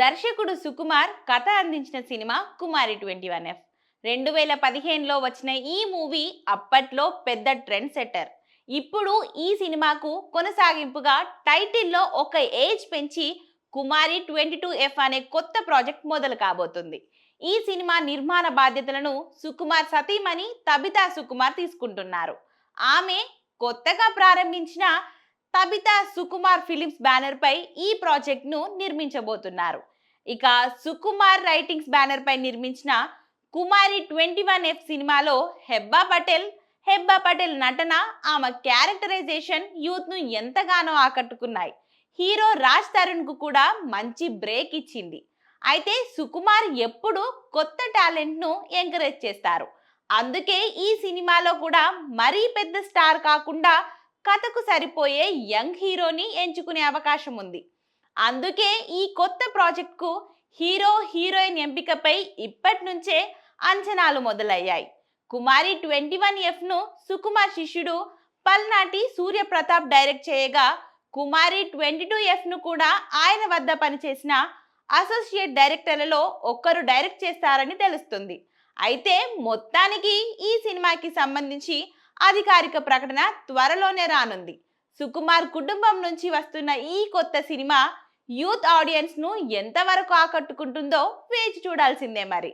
దర్శకుడు సుకుమార్ కథ అందించిన cinema Kumari twenty one F. రెండు వేల పదిహేనులో వచ్చిన ఈ మూవీ అప్పట్లో పెద్ద ట్రెండ్ సెట్టర్. ఇప్పుడు ఈ సినిమాకు కొనసాగింపుగా టైటిల్లో ఒక ఏజ్ పెంచి కుమారి ట్వంటీ టూ ఎఫ్ అనే కొత్త ప్రాజెక్ట్ మొదలు కాబోతుంది. ఈ సినిమా నిర్మాణ బాధ్యతలను సుకుమార్ సతీమణి తబితా సుకుమార్ తీసుకుంటున్నారు. ఆమె కొత్తగా ప్రారంభించిన తబితా సుకుమార్ ఫిలిమ్స్ బ్యానర్ పై ఈ ప్రాజెక్ట్ను నిర్మించబోతున్నారు. ఇక సుకుమార్ రైటింగ్స్ బ్యానర్ పై నిర్మించిన కుమారి ట్వంటీ వన్ ఎఫ్ సినిమాలో హెబ్బా పటేల్ హెబ్బా పటేల్ నటన ఆమె క్యారెక్టరైజేషన్ యూత్ను ఎంతగానో ఆకట్టుకున్నాయి. హీరో రాజ్ తరుణ్కు కూడా మంచి బ్రేక్ ఇచ్చింది. అయితే సుకుమార్ ఎప్పుడు కొత్త టాలెంట్ను ఎంకరేజ్ చేస్తారు. అందుకే ఈ సినిమాలో కూడా మరీ పెద్ద స్టార్ కాకుండా కథకు సరిపోయే యంగ్ హీరోని ఎంచుకునే అవకాశం ఉంది. అందుకే ఈ కొత్త ప్రాజెక్ట్కు హీరో హీరోయిన్ ఎంపికపై ఇప్పటి నుంచే అంచనాలు మొదలయ్యాయి. కుమారి ట్వంటీ వన్ ఎఫ్ను సుకుమార్ శిష్యుడు పల్నాటి సూర్యప్రతాప్ డైరెక్ట్ చేయగా కుమారి ట్వంటీ టూ ఎఫ్ను కూడా ఆయన వద్ద పనిచేసిన అసోసియేట్ డైరెక్టర్లలో ఒక్కరు డైరెక్ట్ చేస్తారని తెలుస్తుంది. అయితే మొత్తానికి ఈ సినిమాకి సంబంధించి అధికారిక ప్రకటన త్వరలోనే రానుంది. సుకుమార్ కుటుంబం నుంచి వస్తున్న ఈ కొత్త సినిమా యూత్ ఆడియన్స్ను ఎంతవరకు ఆకట్టుకుంటుందో వేచి చూడాల్సిందే మరి.